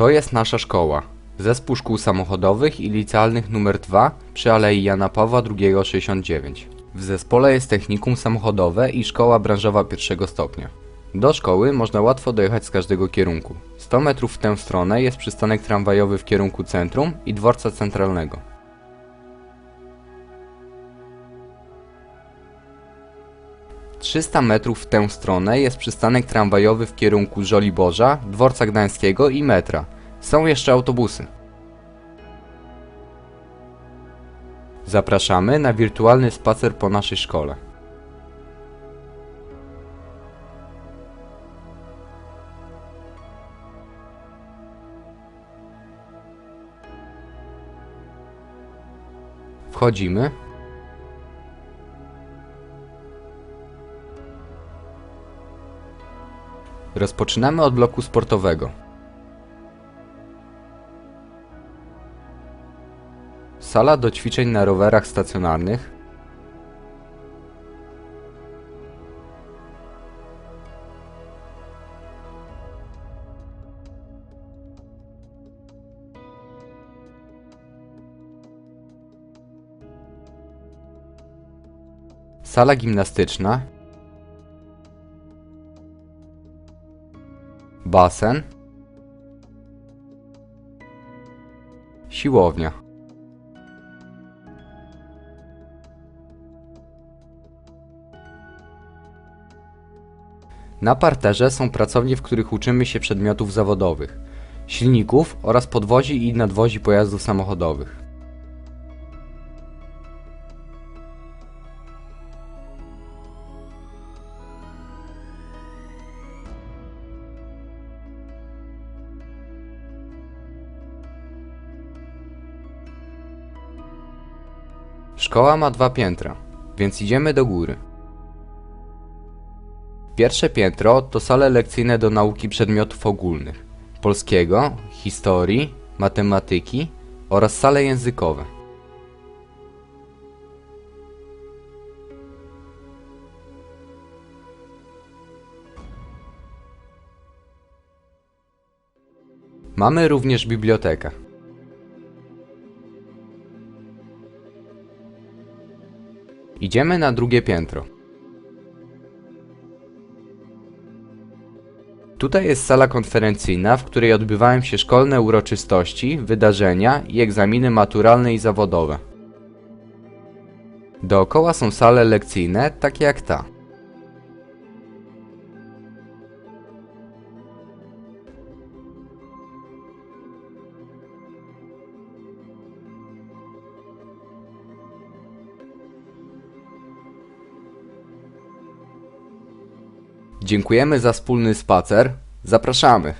To jest nasza szkoła. Zespół szkół samochodowych i licealnych nr 2 przy Alei Jana Pawła II 69. W zespole jest technikum samochodowe i szkoła branżowa pierwszego stopnia. Do szkoły można łatwo dojechać z każdego kierunku. 100 metrów w tę stronę jest przystanek tramwajowy w kierunku centrum i dworca centralnego. Trzysta metrów w tę stronę jest przystanek tramwajowy w kierunku Żoliborza, dworca gdańskiego i metra. Są jeszcze autobusy. Zapraszamy na wirtualny spacer po naszej szkole. Wchodzimy. Rozpoczynamy od bloku sportowego. Sala do ćwiczeń na rowerach stacjonarnych. Sala gimnastyczna. Basen. Siłownia. Na parterze są pracownie, w których uczymy się przedmiotów zawodowych, silników oraz podwozi i nadwozi pojazdów samochodowych. Szkoła ma dwa piętra, więc idziemy do góry. Pierwsze piętro to sale lekcyjne do nauki przedmiotów ogólnych polskiego, historii, matematyki oraz sale językowe. Mamy również bibliotekę. Idziemy na drugie piętro. Tutaj jest sala konferencyjna, w której odbywają się szkolne uroczystości, wydarzenia i egzaminy maturalne i zawodowe. Dookoła są sale lekcyjne, takie jak ta. Dziękujemy za wspólny spacer. Zapraszamy.